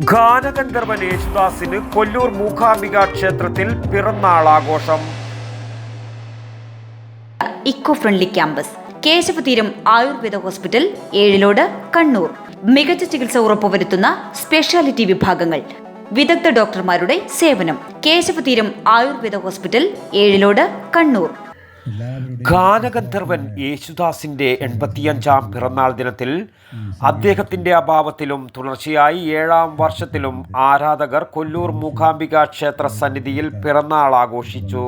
ഗാനഗന്ധർവൻ യേശുദാസിന് കൊല്ലൂർ മൂകാംബിക ക്ഷേത്രത്തിൽ പിറന്നാൾ ആഘോഷം eco friendly campus Keshavatheeram Ayurveda hospital Ezhilode Kannur. മികച്ച ചികിത്സ ഉറപ്പുവരുത്തുന്ന സ്പെഷ്യാലിറ്റി വിഭാഗങ്ങൾ വിദഗ്ധ ഡോക്ടർമാരുടെ സേവനം കേശവതീരം ആയുർവേദ ഹോസ്പിറ്റൽ ഏഴിലോട് കണ്ണൂർ. ഗാനഗന്ധർവൻ യേശുദാസിന്റെ എൺപത്തിയഞ്ചാം പിറന്നാൾ ദിനത്തിൽ അദ്ദേഹത്തിന്റെ അഭാവത്തിലും തുടർച്ചയായി ഏഴാം വർഷത്തിലും ആരാധകർ കൊല്ലൂർ മൂകാംബിക ക്ഷേത്ര സന്നിധിയിൽ പിറന്നാൾ ആഘോഷിച്ചു.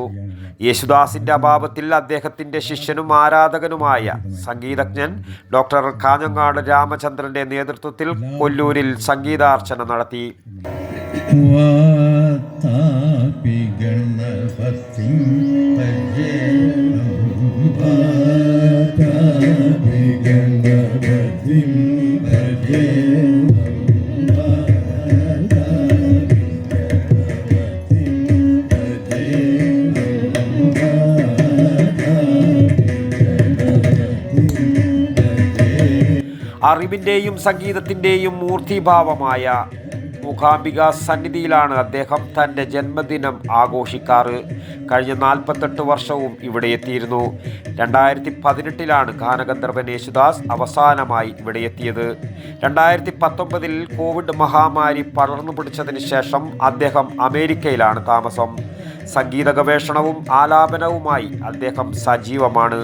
യേശുദാസിന്റെ അഭാവത്തിൽ അദ്ദേഹത്തിന്റെ ശിഷ്യനും ആരാധകനുമായ സംഗീതജ്ഞൻ ഡോക്ടർ കാഞ്ഞങ്ങാട് രാമചന്ദ്രന്റെ നേതൃത്വത്തിൽ കൊല്ലൂരിൽ സംഗീതാർച്ചന നടത്തി. അറിവിന്റെയും സംഗീതത്തിന്റെയും മൂർത്തിഭാവമായ മൂകാംബിക സന്നിധിയിലാണ് അദ്ദേഹം തന്റെ ജന്മദിനം ആഘോഷിക്കാറ്. കഴിഞ്ഞ നാൽപ്പത്തെട്ട് വർഷവും ഇവിടെ എത്തിയിരുന്നു. രണ്ടായിരത്തി പതിനെട്ടിലാണ് ഗാനഗന്ധർവൻ യേശുദാസ് അവസാനമായി ഇവിടെ എത്തിയത്. രണ്ടായിരത്തി പത്തൊമ്പതിൽ കോവിഡ് മഹാമാരി പടർന്നു പിടിച്ചതിന് ശേഷം അദ്ദേഹം അമേരിക്കയിലാണ് താമസം. സംഗീത ഗവേഷണവും ആലാപനവുമായി അദ്ദേഹം സജീവമാണ്.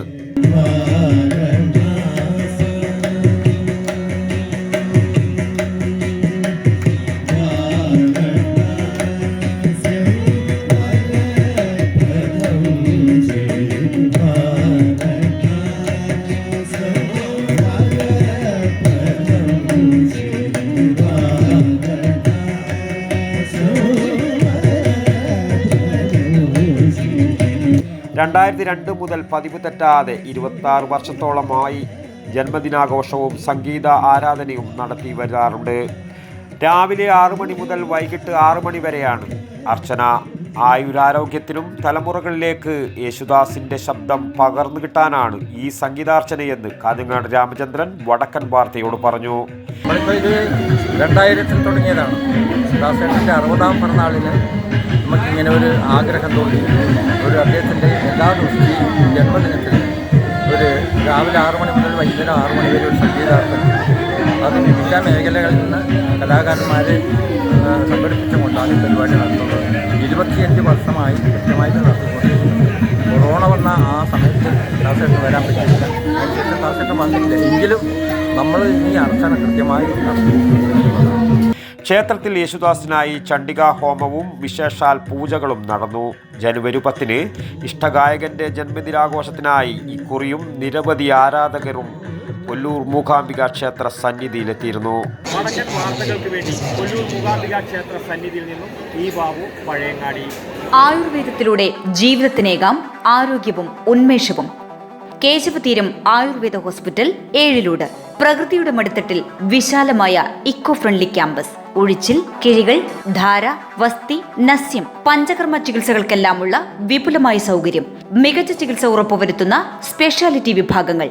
രണ്ടായിരത്തി രണ്ട് മുതൽ പതിവ് തെറ്റാതെ ഇരുപത്തി ആറ് വർഷത്തോളമായി ജന്മദിനാഘോഷവും സംഗീത ആരാധനയും നടത്തി വരാറുണ്ട്. രാവിലെ ആറു മണി മുതൽ വൈകിട്ട് ആറു മണി വരെയാണ് അർച്ചന. ആയുരാരോഗ്യത്തിനും തലമുറകളിലേക്ക് യേശുദാസിന്റെ ശബ്ദം പകർന്നു കിട്ടാനാണ് ഈ സംഗീതാർച്ചനയെന്ന് കാഞ്ഞങ്ങാട് രാമചന്ദ്രൻ വടക്കൻ വാർത്തയോട് പറഞ്ഞു. രണ്ടായിരത്തിൽ തുടങ്ങിയതാണ്. യേശുദാസേട്ടന്റെ അറുപതാം പിറന്നാളിന് നമുക്കിങ്ങനെ ഒരു ആഗ്രഹം തോന്നി. ഒരു അദ്ദേഹത്തിന്റെ എല്ലാ ദിവസവും ജന്മദിനത്തിൽ ഒരു രാവിലെ ആറ് മണി മുതൽ വൈകുന്നേരം ആറ് മണി വരെ ഒരു സംഗീതാർത്ഥം അത് വിവിധ മേഖലകളിൽ നിന്ന് കലാകാരന്മാരെ സംഘടിപ്പിച്ചുകൊണ്ടാണ് പരിപാടി നടത്തുന്നത് ഇരുപത്തിയഞ്ച് വർഷമായി കൃത്യമായിട്ട് നടത്തിക്കൊണ്ടിരിക്കുന്നത് കൊറോണ വന്ന ആ സമയത്ത് ദാസേട്ടന് വരാൻ പറ്റില്ല അതിനുശേഷം ദാസേട്ടൻ വന്നില്ല. എങ്കിലും നമ്മൾ ഈ അർച്ചന കൃത്യമായി ക്ഷേത്രത്തിൽ യേശുദാസിനായി ചണ്ഡികാ ഹോമവും വിശേഷാൽ പൂജകളും നടന്നു. ജനുവരി പത്തിന് ഇഷ്ടഗായകന്റെ ജന്മദിനാഘോഷത്തിനായി ഇക്കുറിയും നിരവധി ആരാധകരും കൊല്ലൂർ മൂകാംബിക ക്ഷേത്ര സന്നിധിയിലെത്തിയിരുന്നു. വടക്കൻ വാർത്തകൾക്ക് വേണ്ടി കൊല്ലൂർ മൂകാംബിക ക്ഷേത്ര സന്നിധിയിൽ നിന്നും ഈ ബാബു പഴയങ്ങാടി. ആയുർവേദത്തിലൂടെ ജീവിതത്തിനേകാം ആരോഗ്യവും ഉന്മേഷവും. കേശവതീരം ആയുർവേദ ഹോസ്പിറ്റൽ ഏഴിലൂട്. പ്രകൃതിയുടെ മടിത്തട്ടിൽ വിശാലമായ ഇക്കോ ഫ്രണ്ട്ലി ക്യാമ്പസ്. ഒഴിച്ചിൽ കിഴികൾ ധാര വസ്തി നസ്യം പഞ്ചകർമ്മ ചികിത്സകൾക്കെല്ലാമുള്ള വിപുലമായ സൗകര്യം. മികച്ച ചികിത്സ ഉറപ്പുവരുത്തുന്ന സ്പെഷ്യാലിറ്റി വിഭാഗങ്ങൾ.